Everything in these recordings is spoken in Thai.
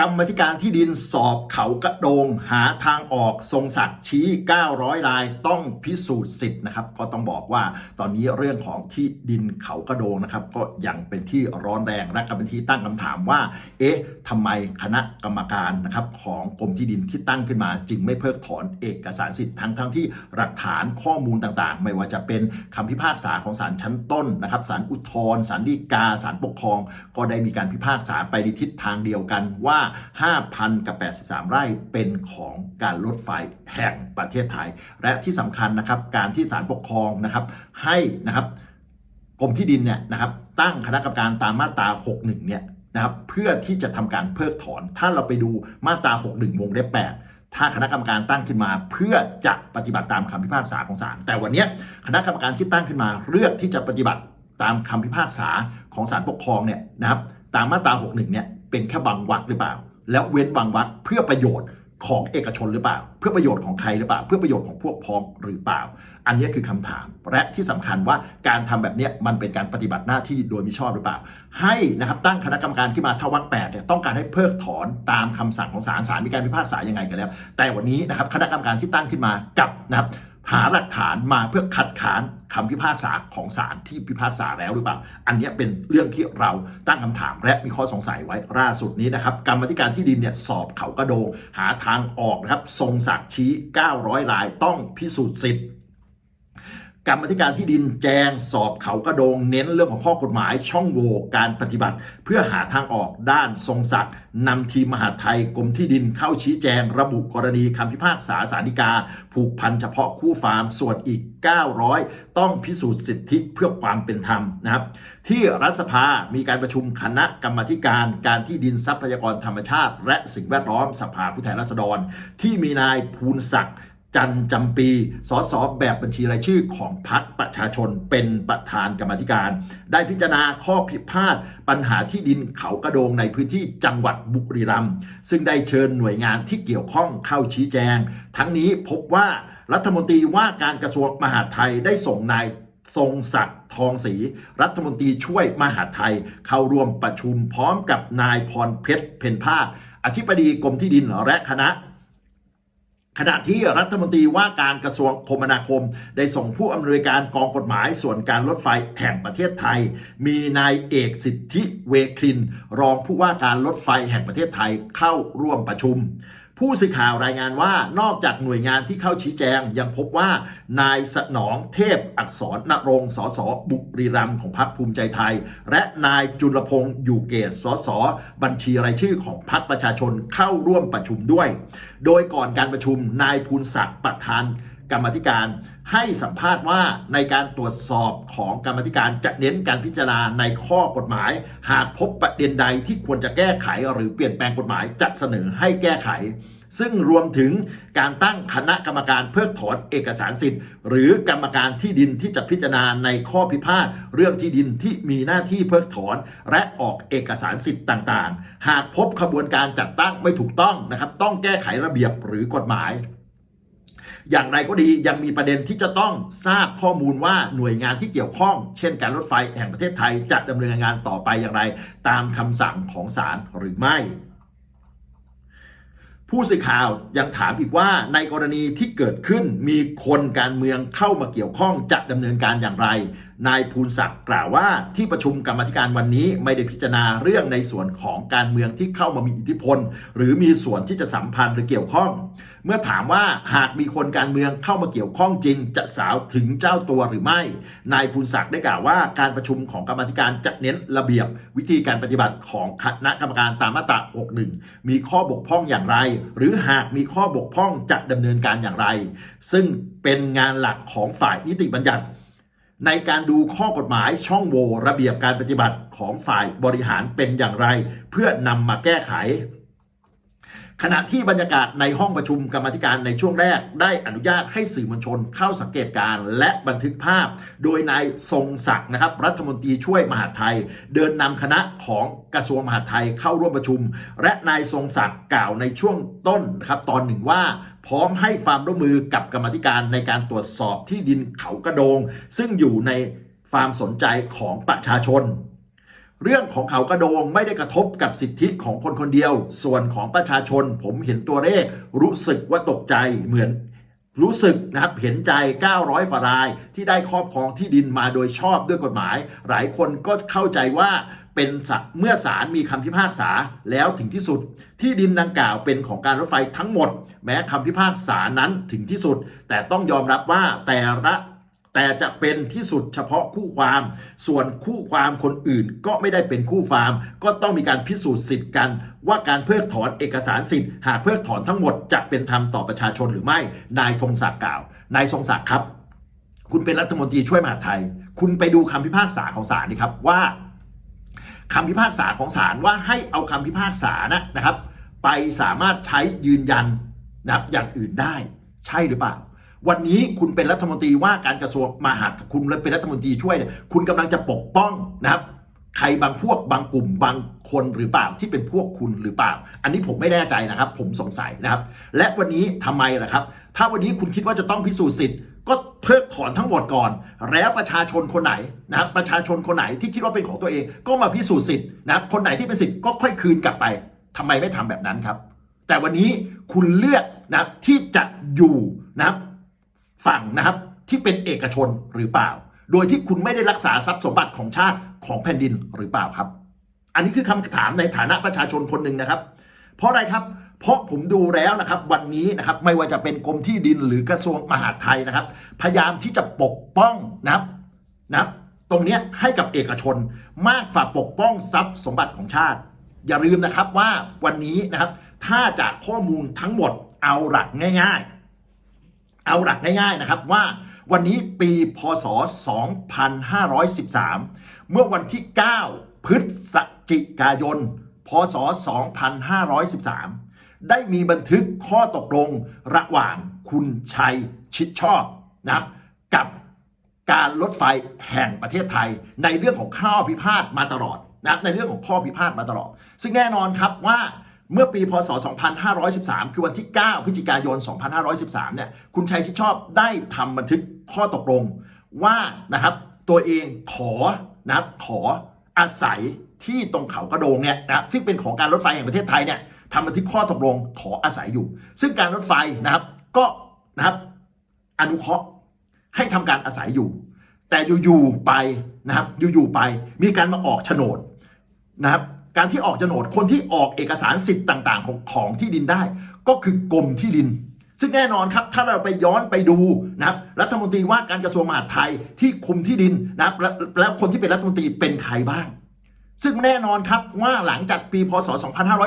กรรมธิการที่ดินสอบเขากระโดง หาทางออกทรงศักดิ์ชี้ 900 รายต้องพิสูจน์สิทธิ์นะครับ ก็ต้องบอกว่าตอนนี้เรื่องของที่ดินเขากระโดงนะครับ ก็ยังเป็นที่ร้อนแรงและก็เป็นที่ตั้งคำถามว่า เอ๊ะทำไมคณะกรรมการนะครับของกรมที่ดินที่ตั้งขึ้นมา จึงไม่เพิกถอนเอกสารสิทธิ์ทั้งทั้งที่หลักฐานข้อมูลต่างๆ ไม่ว่าจะเป็นคำพิพากษาของศาลชั้นต้นนะครับศาลอุทธรณ์ศาลฎีกาศาลปกครอง ก็ได้มีการพิพากษาไปในทิศทางเดียวกันว่า5,000 กับ 83 ไร่เป็นของการรถไฟแห่งประเทศไทย และที่สำคัญนะครับการที่ศาลปกครองนะครับให้นะครับกรมที่ดินเนี่ยนะครับตั้งคณะกรรมการตามมาตรา 61 เนี่ยนะครับเพื่อที่จะทำการเพิกถอน ถ้าเราไปดูมาตรา 61 วงเล็บ 8 ถ้าคณะกรรมการตั้งขึ้นมา เพื่อจะปฏิบัติตามคำพิพากษาของศาล แต่วันนี้คณะกรรมการที่ตั้งขึ้นมา เลือกที่จะปฏิบัติตามคำพิพากษาของศาลปกครองเนี่ยนะครับตามมาตรา 61 เนี่ย เป็นแค่บางวรรคหรือเปล่า แล้วเว้นบางวรรคเพื่อประโยชน์ของเอกชนหรือเปล่า เพื่อประโยชน์ของใครหรือเปล่า เพื่อประโยชน์ของพวกพ้องหรือเปล่า อันนี้คือคำถาม และที่สำคัญว่าการทำแบบนี้มันเป็นการปฏิบัติหน้าที่โดยมิชอบหรือเปล่า ให้นะครับตั้งคณะกรรมการขึ้นมาทวักแปดเนี่ยต้องการให้เพิกถอนตามคำสั่งของศาลศาลมีการพิพากษายังไงกันแล้ว แต่วันนี้นะครับคณะกรรมการที่ตั้งขึ้นมากับนะครับ หาหลักฐานมาเพื่อคัดค้านคำพิพากษาของศาลที่พิพากษาแล้วหรือเปล่า อันนี้เป็นเรื่องที่เราตั้งคำถามและมีข้อสงสัยไว้ล่าสุดนี้นะครับกรรมธิการที่ดินเนี่ยสอบเขากระโดง หาทางออกนะครับทรงศักดิ์ชี้ 900รายต้องพิสูจน์สิทธิ์ กรรมธิการที่ดินแจงสอบเขากระโดงเน้นเรื่องของข้อกฎหมายช่องโหว่การปฏิบัติ เพื่อหาทางออกด้านทรงศักดิ์นำทีมมหาไทยกรมที่ดินเข้าชี้แจง ระบุกรณีคำพิพากษาสารดีกา ผูกพันเฉพาะคู่ฟาร์มส่วนอีก 900 ต้องพิสูจน์สิทธิเพื่อความเป็นธรรมนะครับที่รัฐสภา มีการประชุมคณะกรรมาธิการการที่ดินทรัพยากรธรรมชาติ และสิ่งแวดล้อมสภาผู้แทนราษฎร ที่มีนายภูนศักดิ์ จันจำปีสสแบบบัญชีรายชื่อของพรรคประชาชนเป็นประธานกรรมธิการ ได้พิจารณาข้อผิดพลาด ปัญหาที่ดินเขากระโดงในพื้นที่จังหวัดบุรีรัมย์ซึ่งได้เชิญหน่วยงานที่เกี่ยวข้องเข้าชี้แจง ทั้งนี้พบว่ารัฐมนตรีว่าการกระทรวงมหาดไทยได้ส่งนายทรงศักดิ์ทองศรีรัฐมนตรีช่วยมหาดไทย เข้าร่วมประชุมพร้อมกับนายพรเพชรเพ็ญภาคอธิบดีกรมที่ดินและคณะ ขณะที่รัฐมนตรีว่าการกระทรวงคมนาคม ได้ส่งผู้อำนวยการกองกฎหมายส่วนการรถไฟแห่งประเทศไทย มีนายเอกสิทธิเวคลิน รองผู้ว่าการรถไฟแห่งประเทศไทยเข้าร่วมประชุม ผู้สื่อข่าวรายงานว่านอกจากหน่วยงานที่เข้าชี้แจง ยังพบว่านายสนองเทพอักษรนรงสสบุรีรัมย์ของพรรคภูมิใจไทย และนายจุลพงศ์อยู่เกตสสบัญชีรายชื่อของพรรคประชาชนเข้าร่วมประชุมด้วย โดยก่อนการประชุมนายภูนศักดิ์ประธานกรรมธิการให้สัมภาษณ์ว่าในการตรวจสอบของกรรมธิการจะเน้นการพิจารณาในข้อกฎหมาย หากพบประเด็นใดที่ควรจะแก้ไขหรือเปลี่ยนแปลงกฎหมายจะเสนอให้แก้ไข ซึ่งรวมถึงการตั้งคณะกรรมการเพิกถอนเอกสารสิทธิ์ หรือกรรมการที่ดินที่จะพิจารณาในข้อพิพาทเรื่องที่ดินที่มีหน้าที่เพิกถอน และออกเอกสารสิทธิ์ต่างๆ หากพบขบวนการจัดตั้งไม่ถูกต้องนะครับ ต้องแก้ไขระเบียบหรือกฎหมายอย่างไรก็ดียังมีประเด็นที่จะต้องทราบข้อมูลว่าหน่วยงานที่เกี่ยวข้อง เช่น การรถไฟแห่งประเทศไทยจะดำเนินงานต่อไปอย่างไร ตามคำสั่งของศาลหรือไม่ ผู้สื่อข่าวยังถามอีกว่าในกรณีที่เกิดขึ้นมีคนการเมืองเข้ามาเกี่ยวข้องจะดำเนินการอย่างไร นายภูนศักดิ์กล่าวว่าที่ประชุมกรรมธิการวันนี้ไม่ได้พิจารณาเรื่องในส่วนของการเมืองที่เข้ามามีอิทธิพล หรือมีส่วนที่จะสัมพันธ์หรือเกี่ยวข้อง เมื่อถามว่าหากมีคนการเมืองเข้ามาเกี่ยวข้องจริง จะสาวถึงเจ้าตัวหรือไม่ นายภูนศักดิ์ได้กล่าวว่า การประชุมของกรรมธิการจะเน้นระเบียบ วิธีการปฏิบัติของคณะกรรมการตามมาตรา 61 มีข้อบกพร่องอย่างไร หรือหากมีข้อบกพร่องจะดำเนินการอย่างไร ซึ่งเป็นงานหลักของฝ่ายนิติบัญญัติ ในการดูข้อกฎหมายช่องโหว่ระเบียบการปฏิบัติของฝ่ายบริหารเป็นอย่างไร เพื่อนำมาแก้ไข ขณะที่บรรยากาศในห้องประชุมกรรมธิการในช่วงแรก ได้อนุญาตให้สื่อมวลชนเข้าสังเกตการณ์และบันทึกภาพ โดยนายทรงศักดิ์นะครับ รัฐมนตรีช่วยมหาไทย เดินนำคณะของกระทรวงมหาดไทยเข้าร่วมประชุม และนายทรงศักดิ์กล่าวในช่วงต้นนะครับตอนหนึ่งว่าพร้อมให้ความร่วมมือกับกรรมธิการในการตรวจสอบที่ดินเขากระโดง ซึ่งอยู่ในความสนใจของประชาชน เรื่องของเขากระโดงไม่ได้กระทบกับสิทธิของคนคนเดียว ส่วนของประชาชน ผมเห็นตัวเลขรู้สึกว่าตกใจเหมือนรู้สึกนะครับเห็นใจ 900ฝ่าราย ที่ได้ครอบครองที่ดินมาโดยชอบด้วยกฎหมาย หลายคนก็เข้าใจว่าเป็นเมื่อศาลมีคำพิพากษาแล้วถึงที่สุด ที่ดินดังกล่าวเป็นของการรถไฟทั้งหมด แม้คำพิพากษานั้นถึงที่สุด แต่ต้องยอมรับว่าแต่ละ แต่จะเป็นที่สุดเฉพาะคู่ความ ส่วนคู่ความคนอื่นก็ไม่ได้เป็นคู่ความ ก็ต้องมีการพิสูจน์สิทธิ์กัน ว่าการเพิกถอนเอกสารสิทธิ์ หากเพิกถอนทั้งหมดจะเป็นธรรมต่อประชาชนหรือไม่ นายธงศักดิ์กล่าว นายทรงศักดิ์ครับ คุณเป็นรัฐมนตรีช่วยมหาไทย คุณไปดูคำพิพากษาของศาลนี่ครับว่าคำพิพากษาของศาลว่าให้เอาคำพิพากษานะนะครับ ไปสามารถใช้ยืนยันนะครับอย่างอื่นได้ ใช่หรือเปล่า วันนี้คุณเป็นรัฐมนตรีว่าการกระทรวงมหาดคุณเป็นรัฐมนตรีช่วยเนี่ยคุณกำลังจะปกป้องนะครับใครบางพวกบางกลุ่มบางคนหรือเปล่าที่เป็นพวกคุณหรือเปล่า อันนี้ผมไม่แน่ใจนะครับ ผมสงสัยนะครับ และวันนี้ทำไมล่ะครับ ถ้าวันนี้คุณคิดว่าจะต้องพิสูจน์สิทธิ์ก็เพิกถอนทั้งหมดก่อน แล้วประชาชนคนไหนนะครับประชาชนคนไหนที่คิดว่าเป็นของตัวเอง ก็มาพิสูจน์สิทธิ์นะครับคนไหนที่เป็นสิทธิ์ก็ค่อยคืนกลับไปทำไมไม่ทำแบบนั้นครับ แต่วันนี้คุณเลือกนะที่จะอยู่นะครับ ฝั่งนะครับที่เป็นเอกชนหรือเปล่า โดยที่คุณไม่ได้รักษาทรัพย์สมบัติของชาติของแผ่นดินหรือเปล่าครับ อันนี้คือคำถามในฐานะประชาชนคนหนึ่งนะครับ เพราะอะไรครับ เพราะผมดูแล้วนะครับวันนี้นะครับไม่ว่าจะเป็นกรมที่ดินหรือกระทรวงมหาดไทยนะครับ พยายามที่จะปกป้องนะครับนะครับตรงนี้ให้กับเอกชนมากฝ่าปกป้องทรัพย์สมบัติของชาติ อย่าลืมนะครับว่าวันนี้นะครับถ้าจากข้อมูลทั้งหมดเอาหลักง่าย ๆ เอาหลักง่ายๆนะครับว่าวันนี้ปีพศ 2513 เมื่อวันที่ 9 พฤศจิกายน พศ 2513 ได้มีบันทึกข้อตกลงระหว่างคุณชัยชิดชอบนะครับกับการรถไฟแห่งประเทศไทย ในเรื่องของข้อพิพาทมาตลอดนะในเรื่องของข้อพิพาทมาตลอด ซึ่งแน่นอนครับว่า เมื่อปีพศ 2513 คือวันที่ 9 พฤศจิกายน 2513 เนี่ย คุณชัยชิดชอบได้ทำบันทึกข้อตกลงว่านะครับตัวเองขอนะครับขออาศัยที่ตรงเขากระโดงเนี่ยนะครับที่เป็นของการรถไฟแห่งประเทศไทยเนี่ยทำบันทึกข้อตกลงขออาศัยอยู่ ซึ่งการรถไฟนะครับก็นะครับอนุเคราะห์ให้ทำการอาศัยอยู่ แต่อยู่ๆไปนะครับอยู่ๆไปมีการมาออกโฉนดนะครับ การที่ออกโฉนดคนที่ออกเอกสารสิทธิ์ต่าง ๆ ของของที่ดินได้ ก็คือกรมที่ดิน ซึ่งแน่นอนครับถ้าเราไปย้อนไปดูนะครับรัฐมนตรีว่าการกระทรวงมหาดไทยที่คุมที่ดินนะครับแล้วคนที่เป็นรัฐมนตรีเป็นใครบ้าง ซึ่งแน่นอนครับว่าหลังจากปีพศ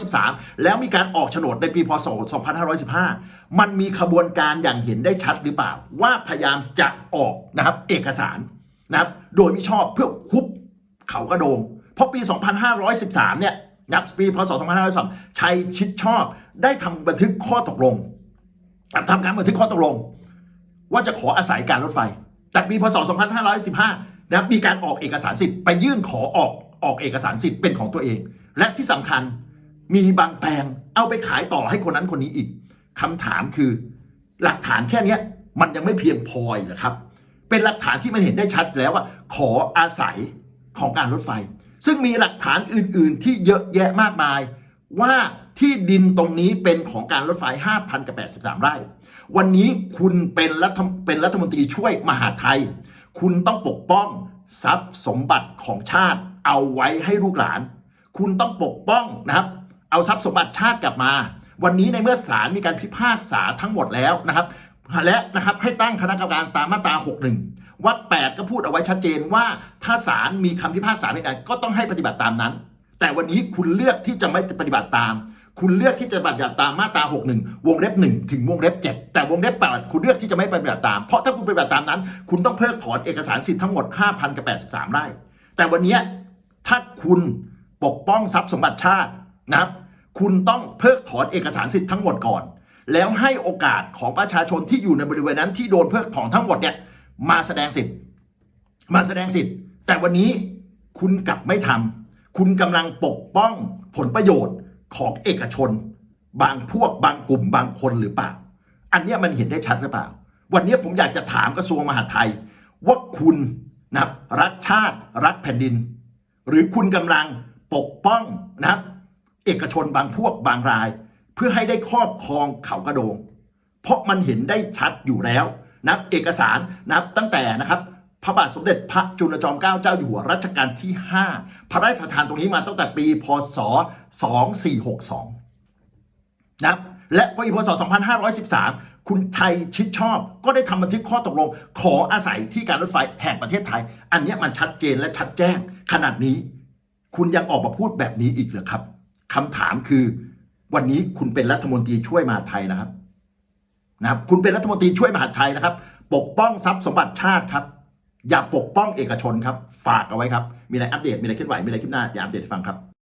2513 แล้วมีการออกโฉนดในปีพศ 2515 มันมีขบวนการอย่างเห็นได้ชัดหรือเปล่า ว่าพยายามจะออกนะครับเอกสารนะครับโดยมิชอบเพื่อคุบเขากระโดง ราะปี 2513 เนี่ยนับปีพศ2513ชัยชิดชอบได้ทำบันทึกข้อตกลงทำการบันทึกข้อตกลง ว่าจะขออาศัยการรถไฟ แต่ปีพศ 2515นะครับมีการออกเอกสารสิทธิ์ไปยื่นขอออกออกเอกสารสิทธิ์เป็นของตัวเอง และที่สำคัญมีบางแปลงเอาไปขายต่อให้คนนั้นคนนี้อีกคำถามคือหลักฐานแค่เนี้ยมันยังไม่เพียงพอเหรอครับ เป็นหลักฐานที่มันเห็นได้ชัดแล้วว่า ขออาศัยของการรถไฟ ซึ่งมีหลักฐานอื่น ๆ ที่เยอะแยะมากมาย ว่าที่ดินตรงนี้เป็นของการรถไฟ5,000กับ83 ไร่ วันนี้คุณเป็นรัฐเป็นรัฐมนตรีช่วยมหาไทย คุณต้องปกป้องทรัพย์สมบัติของชาติเอาไว้ให้ลูกหลาน คุณต้องปกป้องนะครับ เอาทรัพย์สมบัติชาติกลับมา วันนี้ในเมื่อศาลมีการพิพากษาทั้งหมดแล้วนะครับ และนะครับให้ตั้งคณะกรรมการตามมาตรา 61 วรรค8ก็พูดเอาไว้ชัดเจนว่าถ้าศาลมีคำพิพากษาในการก็ต้องให้ปฏิบัติตามนั้น แต่วันนี้คุณเลือกที่จะไม่ปฏิบัติตาม คุณเลือกที่จะปฏิบัติตามมาตรา 61 วงเล็บ 1 ถึงวงเล็บ 7 แต่วงเล็บ 8 คุณเลือกที่จะไม่ปฏิบัติตาม เพราะถ้าคุณปฏิบัติตามนั้น คุณต้องเพิกถอนเอกสารสิทธิ์ทั้งหมด 5,000กับ83ไร่แต่วันนี้ถ้าคุณปกป้องทรัพย์สมบัติชาตินะครับคุณต้องเพิกถอนเอกสารสิทธิ์ทั้งหมดก่อน แล้วให้โอกาสของประชาชนที่อยู่ในบริเวณนั้นที่โดนเพิกถอนทั้งหมดเนี่ย มาแสดงสิทธิ์ มาแสดงสิทธิ์ แต่วันนี้คุณกลับไม่ทำคุณกำลังปกป้องผลประโยชน์ของเอกชน บางพวกบางกลุ่มบางคนหรือเปล่า อันนี้มันเห็นได้ชัดหรือเปล่า วันนี้ผมอยากจะถามกระทรวงมหาดไทย ว่าคุณนะรักชาติรักแผ่นดิน หรือคุณกำลังปกป้องนะเอกชนบางพวกบางราย เพื่อให้ได้ครอบครองเขากระโดง เพราะมันเห็นได้ชัดอยู่แล้ว นับเอกสารนับตั้งแต่นะครับพระบาทสมเด็จพระจุลจอมเกล้าเจ้าอยู่หัวรัชกาลที่ 5 พระราชทานตรงนี้มาตั้งแต่ปีพศ 2462นะและพอพศ 2513 คุณชัยชิดชอบ ก็ได้ทำบันทึกข้อตกลง ขออาศัยที่การรถไฟแห่งประเทศไทย อันนี้มันชัดเจนและชัดแจ้ง ขนาดนี้ คุณยังออกมาพูดแบบนี้อีกเหรอครับคำถามคือ วันนี้คุณเป็นรัฐมนตรีช่วยมาไทยนะครับ นะครับคุณเป็นรัฐมนตรีช่วยมหาดไทยนะครับ ปกป้องทรัพย์สมบัติชาติครับ อย่าปกป้องเอกชนครับ ฝากเอาไว้ครับ มีอะไรอัปเดต มีอะไรเคลื่อนไหว มีอะไรขึ้นหน้าอย่าอัปเดตฟังครับ